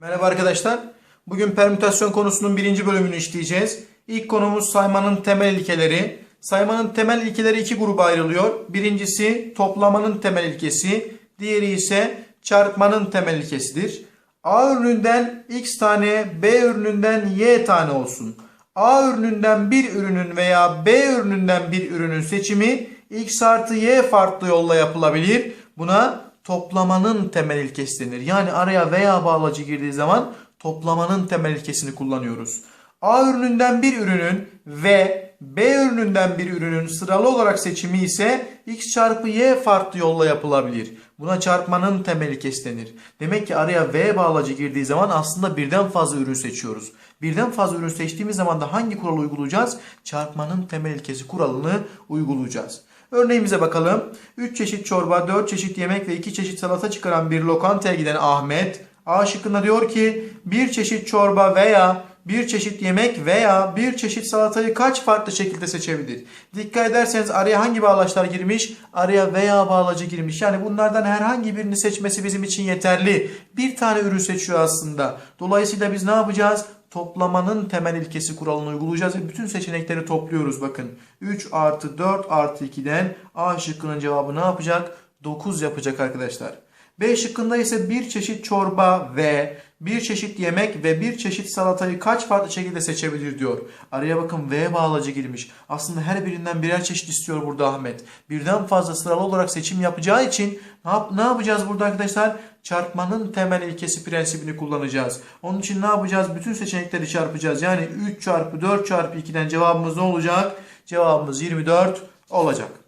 Merhaba arkadaşlar. Bugün permütasyon konusunun birinci bölümünü işleyeceğiz. İlk konumuz saymanın temel ilkeleri. Saymanın temel ilkeleri iki gruba ayrılıyor. Birincisi toplamanın temel ilkesi. Diğeri ise çarpmanın temel ilkesidir. A ürününden x tane, B ürününden y tane olsun. A ürününden bir ürünün veya B ürününden bir ürünün seçimi x artı y farklı yolla yapılabilir. Buna toplamanın temel ilkesi denir. Yani araya veya bağlacı girdiği zaman toplamanın temel ilkesini kullanıyoruz. A ürününden bir ürünün ve B ürününden bir ürünün sıralı olarak seçimi ise x çarpı y farklı yolla yapılabilir. Buna çarpmanın temel ilkesi denir. Demek ki araya v bağlacı girdiği zaman aslında birden fazla ürün seçiyoruz. Birden fazla ürün seçtiğimiz zaman da hangi kuralı uygulayacağız? Çarpmanın temel ilkesi kuralını uygulayacağız. Örneğimize bakalım. 3 çeşit çorba, 4 çeşit yemek ve 2 çeşit salata çıkaran bir lokantaya giden Ahmet A şıkkında diyor ki bir çeşit çorba veya bir çeşit yemek veya bir çeşit salatayı kaç farklı şekilde seçebilir? Dikkat ederseniz araya hangi bağlaçlar girmiş? Araya veya bağlacı girmiş. Yani bunlardan herhangi birini seçmesi bizim için yeterli. Bir tane ürün seçiyor aslında. Dolayısıyla biz ne yapacağız? Toplamanın temel ilkesi kuralını uygulayacağız ve bütün seçenekleri topluyoruz bakın. 3 artı 4 artı 2'den A şıkkının cevabı ne yapacak? 9 yapacak arkadaşlar. B şıkkında ise bir çeşit çorba ve bir çeşit yemek ve bir çeşit salatayı kaç farklı şekilde seçebilir diyor. Araya bakın V bağlacı girmiş. Aslında her birinden birer çeşit istiyor burada Ahmet. Birden fazla sıralı olarak seçim yapacağı için ne, yap ne yapacağız burada arkadaşlar? Çarpmanın temel ilkesi prensibini kullanacağız. Onun için ne yapacağız? Bütün seçenekleri çarpacağız. Yani 3 çarpı 4 çarpı 2'den cevabımız ne olacak? Cevabımız 24 olacak.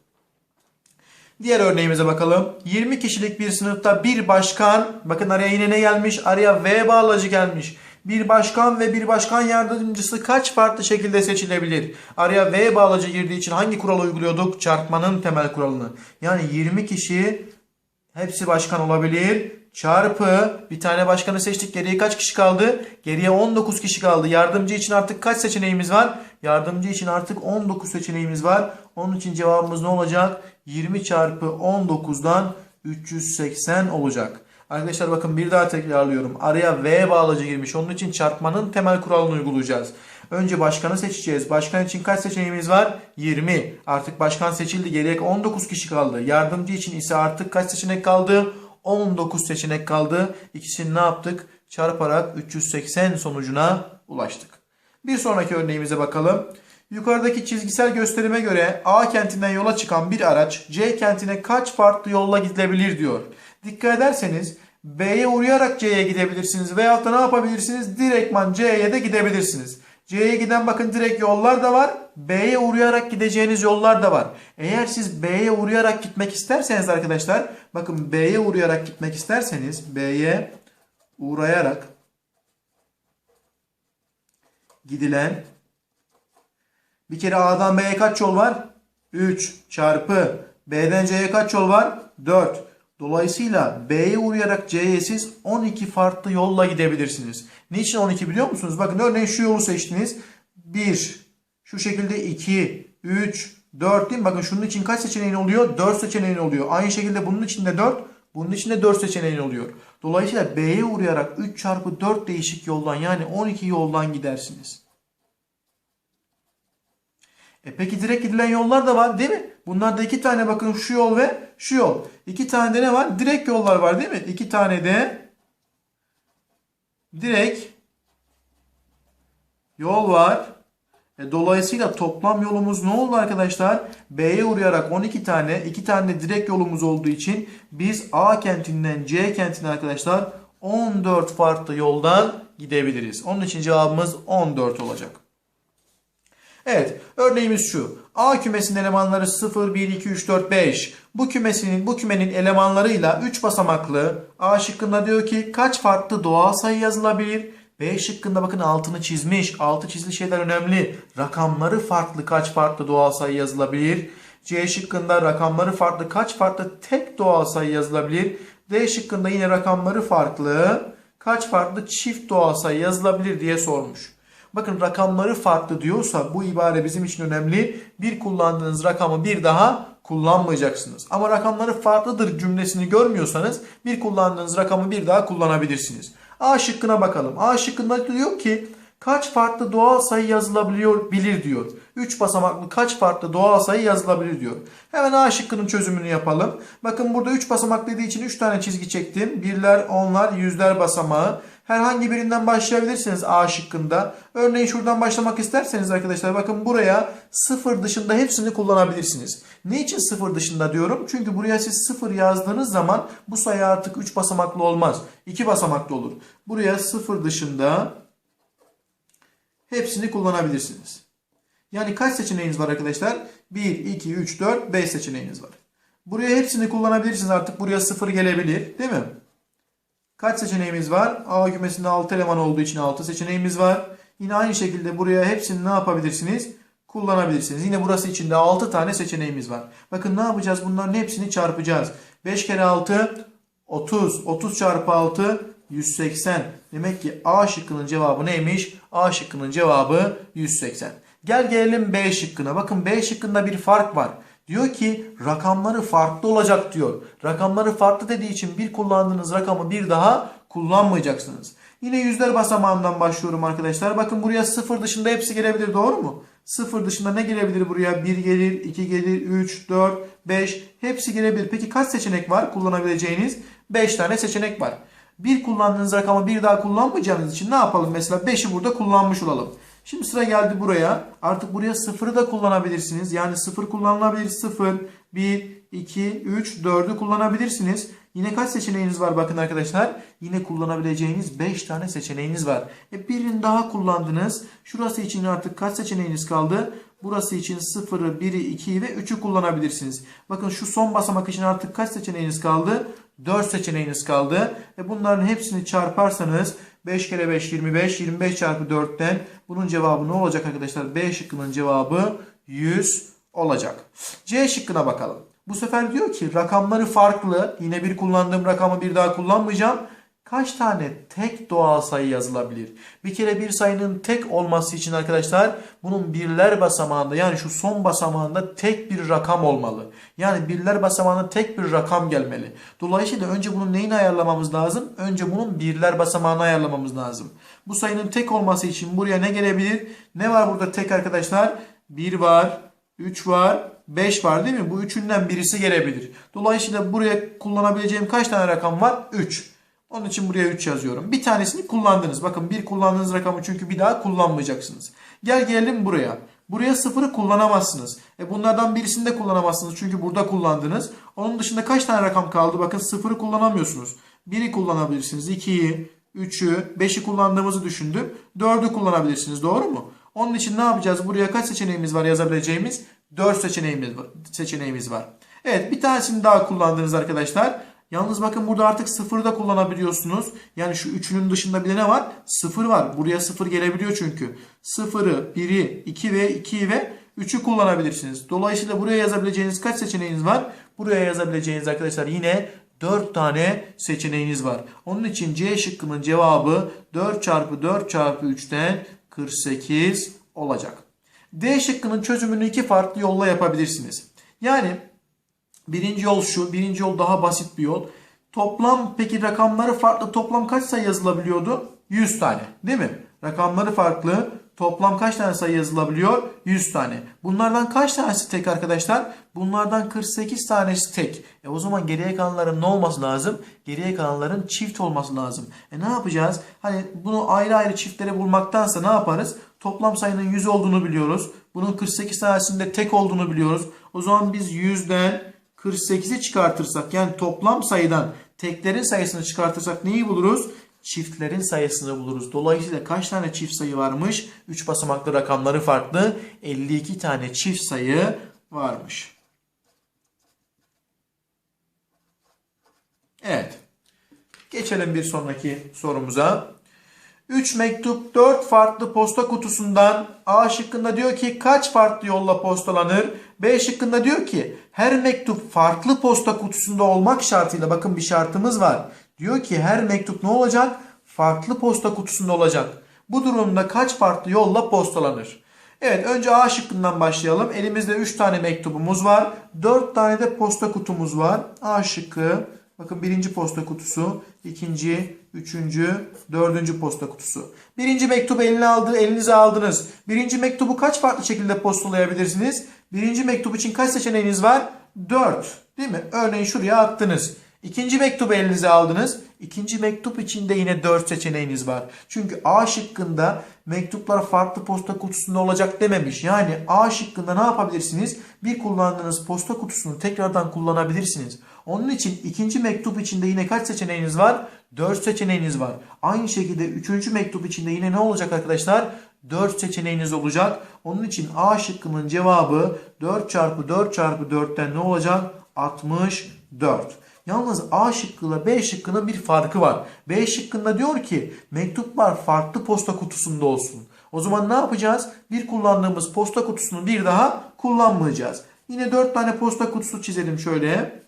Diğer örneğimize bakalım. 20 kişilik bir sınıfta bir başkan, bakın araya yine ne gelmiş? Araya V bağlacı gelmiş. Bir başkan ve bir başkan yardımcısı kaç farklı şekilde seçilebilir? Araya V bağlacı girdiği için hangi kuralı uyguluyorduk? Çarpmanın temel kuralını. Yani 20 kişi hepsi başkan olabilir. Çarpı bir tane başkanı seçtik. Geriye kaç kişi kaldı? Geriye 19 kişi kaldı. Yardımcı için artık kaç seçeneğimiz var? Yardımcı için artık 19 seçeneğimiz var. Onun için cevabımız ne olacak? 20 çarpı 19'dan 380 olacak. Arkadaşlar bakın bir daha tekrarlıyorum. Araya V bağlacı girmiş. Onun için çarpmanın temel kuralını uygulayacağız. Önce başkanı seçeceğiz. Başkan için kaç seçeneğimiz var? 20. Artık başkan seçildi. Geriye 19 kişi kaldı. Yardımcı için ise artık kaç seçenek kaldı? 19 seçenek kaldı. İkisini ne yaptık? Çarparak 380 sonucuna ulaştık. Bir sonraki örneğimize bakalım. Yukarıdaki çizgisel gösterime göre A kentinden yola çıkan bir araç C kentine kaç farklı yolla gidilebilir diyor. Dikkat ederseniz B'ye uğrayarak C'ye gidebilirsiniz veyahut da ne yapabilirsiniz? Direktman C'ye de gidebilirsiniz. C'ye giden bakın direkt yollar da var. B'ye uğrayarak gideceğiniz yollar da var. Eğer siz B'ye uğrayarak gitmek isterseniz arkadaşlar bakın B'ye uğrayarak gitmek isterseniz B'ye uğrayarak gidilen bir kere A'dan B'ye kaç yol var? 3 çarpı B'den C'ye kaç yol var? 4. Dolayısıyla B'ye uğrayarak C'ye siz 12 farklı yolla gidebilirsiniz. Niçin 12 biliyor musunuz? Bakın örneğin şu yolu seçtiniz. 1, şu şekilde 2, 3, 4 değil mi? Bakın şunun için kaç seçeneğin oluyor? 4 seçeneğin oluyor. Aynı şekilde bunun için de 4, bunun için de 4 seçeneğin oluyor. Dolayısıyla B'ye uğrayarak 3 çarpı 4 değişik yoldan yani 12 yoldan gidersiniz. E peki direkt gidilen yollar da var değil mi? Bunlarda iki tane bakın şu yol ve şu yol. İki tane de ne var? Direkt yollar var değil mi? İki tane de direkt yol var. E dolayısıyla toplam yolumuz ne oldu arkadaşlar? B'ye uğrayarak 12 tane, 2 tane direkt yolumuz olduğu için biz A kentinden C kentine arkadaşlar 14 farklı yoldan gidebiliriz. Onun için cevabımız 14 olacak. Evet, örneğimiz şu. A kümesinin elemanları 0, 1, 2, 3, 4, 5. Bu kümesinin bu kümenin elemanlarıyla 3 basamaklı. A şıkkında diyor ki kaç farklı doğal sayı yazılabilir? B şıkkında bakın altını çizmiş. Altı çizili şeyler önemli. Rakamları farklı kaç farklı doğal sayı yazılabilir? C şıkkında rakamları farklı kaç farklı tek doğal sayı yazılabilir? D şıkkında yine rakamları farklı kaç farklı çift doğal sayı yazılabilir diye sormuş. Bakın rakamları farklı diyorsa bu ibare bizim için önemli. Bir kullandığınız rakamı bir daha kullanmayacaksınız. Ama rakamları farklıdır cümlesini görmüyorsanız bir kullandığınız rakamı bir daha kullanabilirsiniz. A şıkkına bakalım. A şıkkında diyor ki kaç farklı doğal sayı yazılabiliyor bilir diyor. 3 basamaklı kaç farklı doğal sayı yazılabilir diyor. Hemen A şıkkının çözümünü yapalım. Bakın burada 3 basamak dediği için 3 tane çizgi çektim. Birler, onlar, yüzler basamağı. Herhangi birinden başlayabilirsiniz A şıkkında. Örneğin şuradan başlamak isterseniz arkadaşlar bakın buraya sıfır dışında hepsini kullanabilirsiniz. Niçin sıfır dışında diyorum? Çünkü buraya siz sıfır yazdığınız zaman bu sayı artık 3 basamaklı olmaz. 2 basamaklı olur. Buraya sıfır dışında hepsini kullanabilirsiniz. Yani kaç seçeneğiniz var arkadaşlar? 1, 2, 3, 4, 5 seçeneğiniz var. Buraya hepsini kullanabilirsiniz. Artık buraya 0 gelebilir. Değil mi? Kaç seçeneğimiz var? A kümesinde 6 eleman olduğu için 6 seçeneğimiz var. Yine aynı şekilde buraya hepsini ne yapabilirsiniz? Kullanabilirsiniz. Yine burası için de 6 tane seçeneğimiz var. Bakın ne yapacağız? Bunların hepsini çarpacağız. 5 kere 6 30. 30 çarpı 6 180. Demek ki A şıkkının cevabı neymiş? A şıkkının cevabı 180. Gel gelelim B şıkkına. Bakın B şıkkında bir fark var. Diyor ki rakamları farklı olacak diyor. Rakamları farklı dediği için bir kullandığınız rakamı bir daha kullanmayacaksınız. Yine yüzler basamağından başlıyorum arkadaşlar. Bakın buraya sıfır dışında hepsi gelebilir doğru mu? Sıfır dışında ne gelebilir buraya? 1 gelir, 2 gelir, 3, 4, 5 hepsi gelebilir. Peki kaç seçenek var kullanabileceğiniz? 5 tane seçenek var. Bir kullandığınız rakamı bir daha kullanmayacağınız için ne yapalım? Mesela 5'i burada kullanmış olalım. Şimdi sıra geldi buraya. Artık buraya sıfırı da kullanabilirsiniz. Yani sıfır kullanılabilir. 0, 1, 2, 3, 4'ü kullanabilirsiniz. Yine kaç seçeneğiniz var bakın arkadaşlar. Yine kullanabileceğiniz 5 tane seçeneğiniz var. E birini daha kullandınız. Şurası için artık kaç seçeneğiniz kaldı? Burası için 0'ı, 1'i, 2'yi ve 3'ü kullanabilirsiniz. Bakın şu son basamak için artık kaç seçeneğiniz kaldı? 4 seçeneğiniz kaldı. E bunların hepsini çarparsanız 5 kere 5 25. 25 çarpı 4'ten bunun cevabı ne olacak arkadaşlar? B şıkkının cevabı 100 olacak. C şıkkına bakalım. Bu sefer diyor ki rakamları farklı. Yine bir kullandığım rakamı bir daha kullanmayacağım. Kaç tane tek doğal sayı yazılabilir? Bir kere bir sayının tek olması için arkadaşlar bunun birler basamağında yani şu son basamağında tek bir rakam olmalı. Yani birler basamağında tek bir rakam gelmeli. Dolayısıyla önce bunun neyini ayarlamamız lazım? Önce bunun birler basamağını ayarlamamız lazım. Bu sayının tek olması için buraya ne gelebilir? Ne var burada tek arkadaşlar? 1 var, 3 var, 5 var değil mi? Bu üçünden birisi gelebilir. Dolayısıyla buraya kullanabileceğim kaç tane rakam var? 3. Onun için buraya 3 yazıyorum. Bir tanesini kullandınız. Bakın bir kullandığınız rakamı çünkü bir daha kullanmayacaksınız. Gel gelelim buraya. Buraya sıfırı kullanamazsınız. E bunlardan birisini de kullanamazsınız. Çünkü burada kullandınız. Onun dışında kaç tane rakam kaldı? Bakın sıfırı kullanamıyorsunuz. 1'i kullanabilirsiniz. 2'yi, 3'ü, 5'i kullandığımızı düşündüm. 4'ü kullanabilirsiniz. Doğru mu? Onun için ne yapacağız? Buraya kaç seçeneğimiz var yazabileceğimiz? 4 seçeneğimiz var. Seçeneğimiz var. Evet bir tanesini daha kullandınız arkadaşlar. Yalnız bakın burada artık sıfırı da kullanabiliyorsunuz. Yani şu üçünün dışında bir de ne var? Sıfır var. Buraya sıfır gelebiliyor çünkü. Sıfırı, biri, iki ve ikiyi ve üçü kullanabilirsiniz. Dolayısıyla buraya yazabileceğiniz kaç seçeneğiniz var? Buraya yazabileceğiniz arkadaşlar yine 4 tane seçeneğiniz var. Onun için C şıkkının cevabı 4 çarpı 4 çarpı 3'ten 48 olacak. D şıkkının çözümünü iki farklı yolla yapabilirsiniz. Yani birinci yol şu. Birinci yol daha basit bir yol. Toplam peki rakamları farklı toplam kaç sayı yazılabiliyordu? 100 tane değil mi? Rakamları farklı toplam kaç tane sayı yazılabiliyor? 100 tane. Bunlardan kaç tanesi tek arkadaşlar? Bunlardan 48 tanesi tek. E o zaman geriye kalanların ne olması lazım? Geriye kalanların çift olması lazım. E ne yapacağız? Hani bunu ayrı ayrı çiftlere bulmaktansa ne yaparız? Toplam sayının 100 olduğunu biliyoruz. Bunun 48 tanesinde tek olduğunu biliyoruz. O zaman biz 100'den 48'i çıkartırsak yani toplam sayıdan teklerin sayısını çıkartırsak neyi buluruz? Çiftlerin sayısını buluruz. Dolayısıyla kaç tane çift sayı varmış? 3 basamaklı rakamları farklı. 52 tane çift sayı varmış. Evet. Geçelim bir sonraki sorumuza. 3 mektup 4 farklı posta kutusundan A şıkkında diyor ki kaç farklı yolla postalanır? B şıkkında diyor ki her mektup farklı posta kutusunda olmak şartıyla bakın bir şartımız var. Diyor ki her mektup ne olacak? Farklı posta kutusunda olacak. Bu durumda kaç farklı yolla postalanır? Evet önce A şıkkından başlayalım. Elimizde 3 tane mektubumuz var. 4 tane de posta kutumuz var. A şıkkı bakın birinci posta kutusu, ikinci, üçüncü, dördüncü posta kutusu. Birinci mektubu eline aldı, elinize aldınız. Birinci mektubu kaç farklı şekilde postalayabilirsiniz? Birinci mektup için kaç seçeneğiniz var? 4. Değil mi? Örneğin şuraya attınız. İkinci mektubu elinize aldınız. İkinci mektup için de yine 4 seçeneğiniz var. Çünkü A şıkkında mektuplar farklı posta kutusunda olacak dememiş. Yani A şıkkında ne yapabilirsiniz? Bir kullandığınız posta kutusunu tekrardan kullanabilirsiniz. Onun için ikinci mektup içinde yine kaç seçeneğiniz var? 4 seçeneğiniz var. Aynı şekilde üçüncü mektup içinde yine ne olacak arkadaşlar? 4 seçeneğiniz olacak. Onun için A şıkkının cevabı 4 çarpı 4 çarpı 4'ten ne olacak? 64. Yalnız A şıkkıyla B şıkkının bir farkı var. B şıkkında diyor ki mektuplar farklı posta kutusunda olsun. O zaman ne yapacağız? Bir kullandığımız posta kutusunu bir daha kullanmayacağız. Yine 4 tane posta kutusu çizelim şöyle.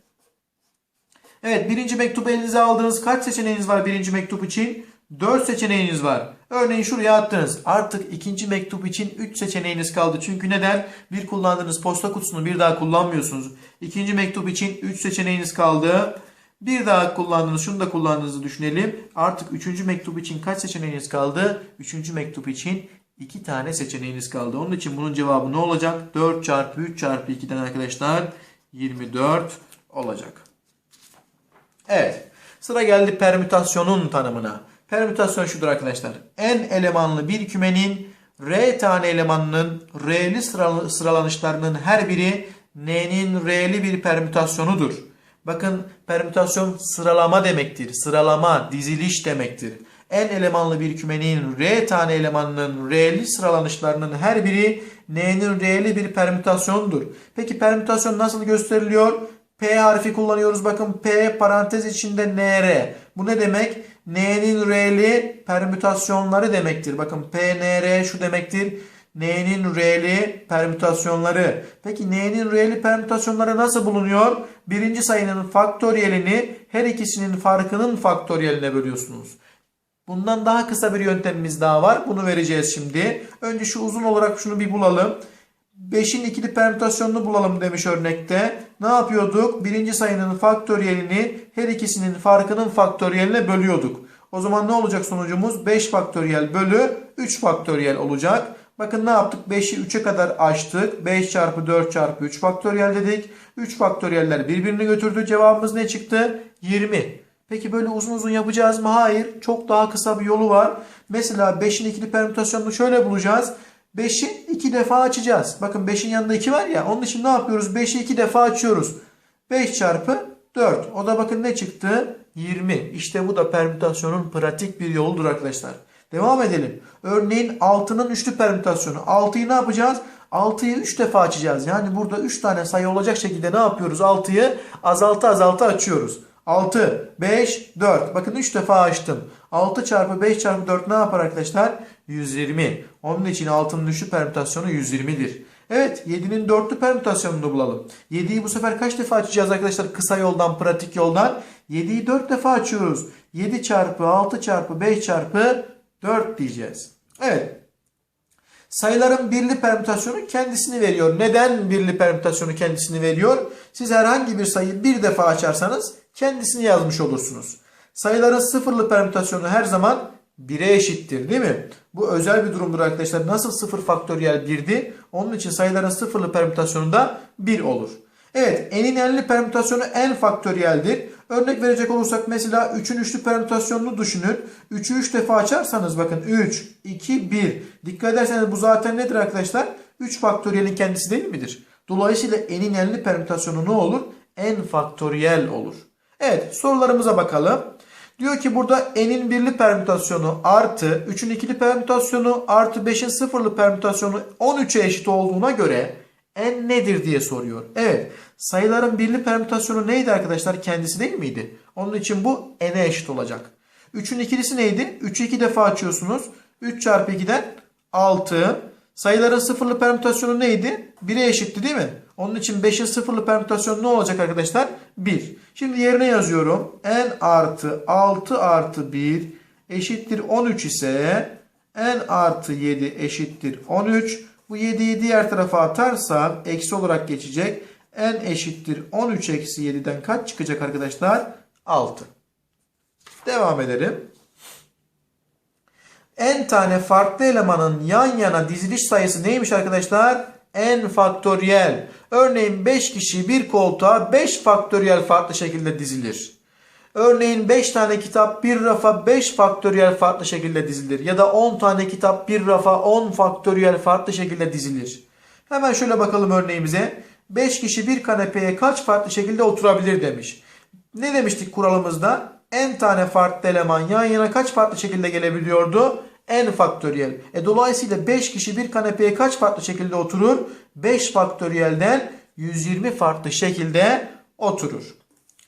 Evet birinci mektubu elinize aldınız. Kaç seçeneğiniz var birinci mektup için? 4 seçeneğiniz var. Örneğin şuraya attınız. Artık ikinci mektup için 3 seçeneğiniz kaldı. Çünkü neden? Bir kullandığınız posta kutusunu bir daha kullanmıyorsunuz. İkinci mektup için 3 seçeneğiniz kaldı. Bir daha kullandınız. Şunu da kullandığınızı düşünelim. Artık üçüncü mektup için kaç seçeneğiniz kaldı? Üçüncü mektup için 2 tane seçeneğiniz kaldı. Onun için bunun cevabı ne olacak? 4 çarpı 3 çarpı 2'den arkadaşlar 24 olacak. Evet. Sıra geldi permütasyonun tanımına. Permütasyon şudur arkadaşlar. N elemanlı bir kümenin R tane elemanının R'li sıralanışlarının her biri N'nin R'li bir permütasyonudur. Bakın permütasyon sıralama demektir. Sıralama, diziliş demektir. N elemanlı bir kümenin R tane elemanının R'li sıralanışlarının her biri N'nin R'li bir permütasyonudur. Peki permütasyon nasıl gösteriliyor? P harfi kullanıyoruz. Bakın P parantez içinde NR. Bu ne demek? N'nin R'li permütasyonları demektir. Bakın P, NR şu demektir. N'nin R'li permütasyonları. Peki N'nin R'li permütasyonları nasıl bulunuyor? Birinci sayının faktöriyelini her ikisinin farkının faktöriyeline bölüyorsunuz. Bundan daha kısa bir yöntemimiz daha var. Bunu vereceğiz şimdi. Önce şu uzun olarak şunu bir bulalım. 5'in ikili permütasyonunu bulalım demiş örnekte. Ne yapıyorduk? Birinci sayının faktöriyelini her ikisinin farkının faktöriyeline bölüyorduk. O zaman ne olacak sonucumuz? 5 faktöriyel bölü 3 faktöriyel olacak. Bakın ne yaptık? 5'i 3'e kadar açtık. 5 çarpı 4 çarpı 3 faktöriyel dedik. 3 faktöriyeller birbirini götürdü. Cevabımız ne çıktı? 20. Peki böyle uzun uzun yapacağız mı? Hayır. Çok daha kısa bir yolu var. Mesela 5'in ikili permütasyonunu şöyle bulacağız. 5'i 2 defa açacağız. Bakın 5'in yanında 2 var ya. Onun için ne yapıyoruz? 5'i 2 defa açıyoruz. 5 çarpı 4. O da bakın ne çıktı? 20. İşte bu da permütasyonun pratik bir yoludur arkadaşlar. Devam edelim. Örneğin 6'nın üçlü permütasyonu. 6'yı ne yapacağız? 6'yı 3 defa açacağız. Yani burada 3 tane sayı olacak şekilde ne yapıyoruz? 6'yı azaltı azaltı açıyoruz. 6, 5, 4. Bakın 3 defa açtım. 6 çarpı 5 çarpı 4 ne yapar arkadaşlar? 120. Onun için 6'nın üçlü permütasyonu 120'dir. Evet 7'nin dörtlü permütasyonunu bulalım. 7'yi bu sefer kaç defa açacağız arkadaşlar? Kısa yoldan, pratik yoldan. 7'yi 4 defa açıyoruz. 7 çarpı 6 çarpı 5 çarpı 4 diyeceğiz. Evet. Sayıların birli permütasyonu kendisini veriyor. Neden birli permütasyonu kendisini veriyor? Siz herhangi bir sayıyı bir defa açarsanız kendisini yazmış olursunuz. Sayıların sıfırlı permütasyonu her zaman 1'e eşittir değil mi? Bu özel bir durumdur arkadaşlar. Nasıl sıfır faktöriyel 1'di? Onun için sayıların sıfırlı permütasyonu da 1 olur. Evet n'in n'li permütasyonu n faktöriyeldir. Örnek verecek olursak mesela 3'ün üçlü permütasyonunu düşünün. 3'ü 3 defa açarsanız bakın 3, 2, 1. Dikkat ederseniz bu zaten nedir arkadaşlar? 3 faktöriyelin kendisi değil midir? Dolayısıyla n'in n'li permütasyonu ne olur? n faktöriyel olur. Evet sorularımıza bakalım. Diyor ki burada n'in birli permütasyonu artı 3'ün ikili permütasyonu artı 5'in sıfırlı permütasyonu 13'e eşit olduğuna göre n nedir diye soruyor. Evet sayıların birli permütasyonu neydi arkadaşlar? Kendisi değil miydi? Onun için bu n'e eşit olacak. 3'ün ikilisi neydi? 3'ü 2 defa açıyorsunuz. 3 çarpı 2'den 6. Sayıların sıfırlı permütasyonu neydi? 1'e eşitti değil mi? Onun için 5'in sıfırlı permütasyonu ne olacak arkadaşlar? 1. Şimdi yerine yazıyorum. n artı 6 artı 1 eşittir 13 ise n artı 7 eşittir 13. Bu 7'yi diğer tarafa atarsam eksi olarak geçecek. n eşittir 13 eksi 7'den kaç çıkacak arkadaşlar? 6. Devam edelim. n tane farklı elemanın yan yana diziliş sayısı neymiş arkadaşlar? N faktöriyel. Örneğin 5 kişi bir koltuğa 5 faktöriyel farklı şekilde dizilir. Örneğin 5 tane kitap bir rafa 5 faktöriyel farklı şekilde dizilir. Ya da 10 tane kitap bir rafa 10 faktöriyel farklı şekilde dizilir. Hemen şöyle bakalım örneğimize. 5 kişi bir kanepeye kaç farklı şekilde oturabilir demiş. Ne demiştik kuralımızda? n tane farklı eleman yan yana kaç farklı şekilde gelebiliyordu? N faktöriyel. E dolayısıyla 5 kişi bir kanepeye kaç farklı şekilde oturur? 5 faktöriyelden 120 farklı şekilde oturur.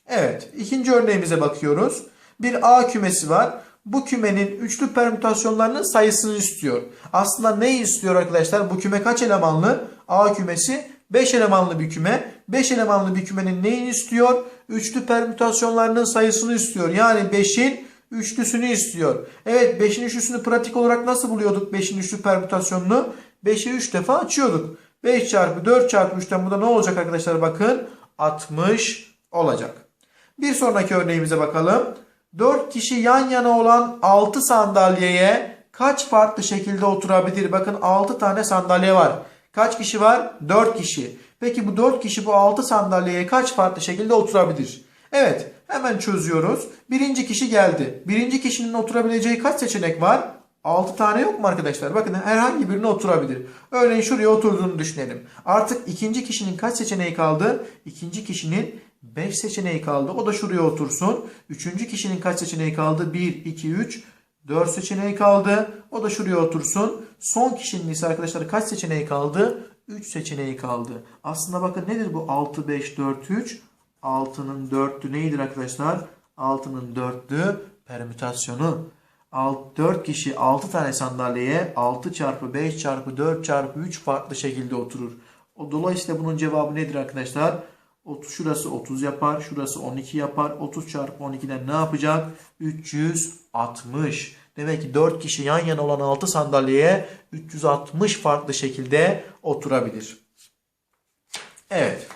Evet, ikinci örneğimize bakıyoruz. Bir A kümesi var. Bu kümenin üçlü permütasyonlarının sayısını istiyor. Aslında ne istiyor arkadaşlar? Bu küme kaç elemanlı? A kümesi 5 elemanlı bir küme. 5 elemanlı bir kümenin neyini istiyor? Üçlü permütasyonlarının sayısını istiyor. Yani 5'in üçlüsünü istiyor. Evet 5'in üçlüsünü pratik olarak nasıl buluyorduk 5'in üçlü permütasyonunu? 5'i 3 defa açıyorduk. 5 çarpı 4 çarpı 3'ten burada ne olacak arkadaşlar bakın? 60 olacak. Bir sonraki örneğimize bakalım. 4 kişi yan yana olan 6 sandalyeye kaç farklı şekilde oturabilir? Bakın 6 tane sandalye var. Kaç kişi var? 4 kişi. Peki bu 4 kişi bu 6 sandalyeye kaç farklı şekilde oturabilir? Evet hemen çözüyoruz. Birinci kişi geldi. Birinci kişinin oturabileceği kaç seçenek var? 6 tane yok mu arkadaşlar? Bakın herhangi birine oturabilir. Örneğin şuraya oturduğunu düşünelim. Artık ikinci kişinin kaç seçeneği kaldı? İkinci kişinin 5 seçeneği kaldı. O da şuraya otursun. Üçüncü kişinin kaç seçeneği kaldı? 1, 2, 3, 4 seçeneği kaldı. O da şuraya otursun. Son kişinin ise arkadaşlar kaç seçeneği kaldı? 3 seçeneği kaldı. Aslında bakın nedir bu 6, 5, 4, 3? 6'nın 4'lü neydir arkadaşlar? 6'nın 4'lü permütasyonu. 4 kişi 6 tane sandalyeye 6 çarpı 5 çarpı 4 çarpı 3 farklı şekilde oturur. Dolayısıyla bunun cevabı nedir arkadaşlar? 30, şurası 30 yapar, şurası 12 yapar. 30 çarpı 12'den ne yapacak? 360. Demek ki 4 kişi yan yana olan 6 sandalyeye 360 farklı şekilde oturabilir. Evet.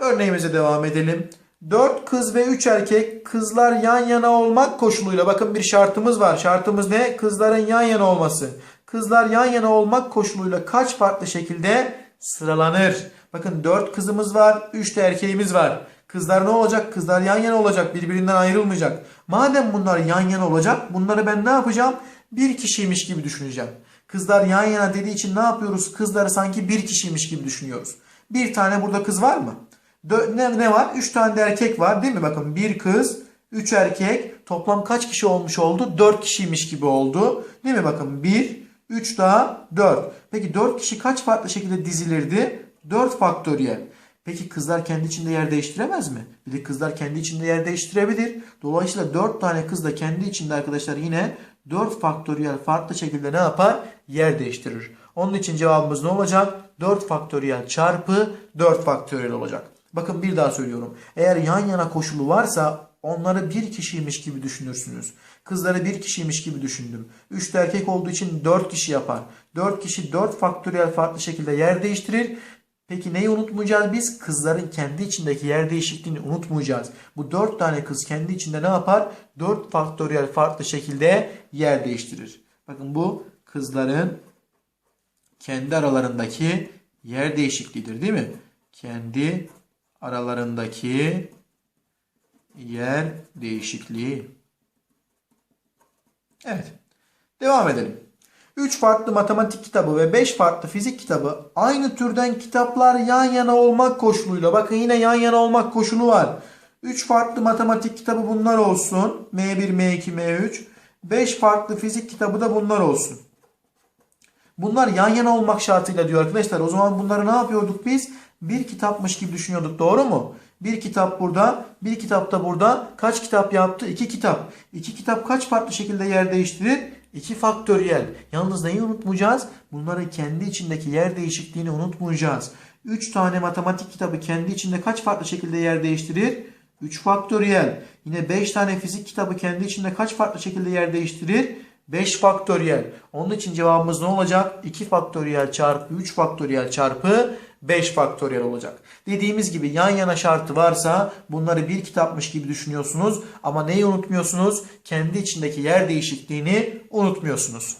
Örneğimize devam edelim. 4 kız ve 3 erkek kızlar yan yana olmak koşuluyla bakın bir şartımız var. Şartımız ne? Kızların yan yana olması. Kızlar yan yana olmak koşuluyla kaç farklı şekilde sıralanır? Bakın 4 kızımız var, 3 de erkeğimiz var. Kızlar ne olacak? Kızlar yan yana olacak, birbirinden ayrılmayacak. Madem bunlar yan yana olacak, bunları ben ne yapacağım? Bir kişiymiş gibi düşüneceğim. Kızlar yan yana dediği için ne yapıyoruz? Kızları sanki bir kişiymiş gibi düşünüyoruz. Bir tane burada kız var mı? Ne, ne var? Üç tane de erkek var değil mi? Bakın bir kız, üç erkek. Toplam kaç kişi olmuş oldu? Dört kişiymiş gibi oldu. Değil mi? Bakın bir, üç daha dört. Peki dört kişi kaç farklı şekilde dizilirdi? Dört faktöriyel. Peki kızlar kendi içinde yer değiştiremez mi? Bir de kızlar kendi içinde yer değiştirebilir. Dolayısıyla 4 tane kız da kendi içinde arkadaşlar yine 4 faktöriyel farklı şekilde ne yapar? Yer değiştirir. Onun için cevabımız ne olacak? 4 faktöriyel çarpı 4 faktöriyel olacak. Bakın bir daha söylüyorum. Eğer yan yana koşulu varsa onları bir kişiymiş gibi düşünürsünüz. Kızları bir kişiymiş gibi düşündüm. 3 erkek olduğu için 4 kişi yapar. 4 kişi 4 faktöriyel farklı şekilde yer değiştirir. Peki neyi unutmayacağız biz? Kızların kendi içindeki yer değişikliğini unutmayacağız. Bu dört tane kız kendi içinde ne yapar? Dört faktöriyel farklı şekilde yer değiştirir. Bakın bu kızların kendi aralarındaki yer değişikliğidir değil mi? Kendi aralarındaki yer değişikliği. Evet. Devam edelim. 3 farklı matematik kitabı ve 5 farklı fizik kitabı aynı türden kitaplar yan yana olmak koşuluyla. Bakın yine yan yana olmak koşulu var. 3 farklı matematik kitabı bunlar olsun. M1, M2, M3. 5 farklı fizik kitabı da bunlar olsun. Bunlar yan yana olmak şartıyla diyor arkadaşlar. O zaman bunları ne yapıyorduk biz? Bir kitapmış gibi düşünüyorduk. Doğru mu? Bir kitap burada, bir kitap da burada. Kaç kitap yaptı? İki kitap. İki kitap kaç farklı şekilde yer değiştirir? 2 faktöriyel. Yalnız neyi unutmayacağız? Bunların kendi içindeki yer değişikliğini unutmayacağız. 3 tane matematik kitabı kendi içinde kaç farklı şekilde yer değiştirir? 3 faktöriyel. Yine 5 tane fizik kitabı kendi içinde kaç farklı şekilde yer değiştirir? 5 faktöriyel. Onun için cevabımız ne olacak? 2 faktöriyel çarpı 3 faktöriyel çarpı 5 faktöriyel olacak. Dediğimiz gibi yan yana şartı varsa bunları bir kitapmış gibi düşünüyorsunuz ama neyi unutmuyorsunuz? Kendi içindeki yer değişikliğini unutmuyorsunuz.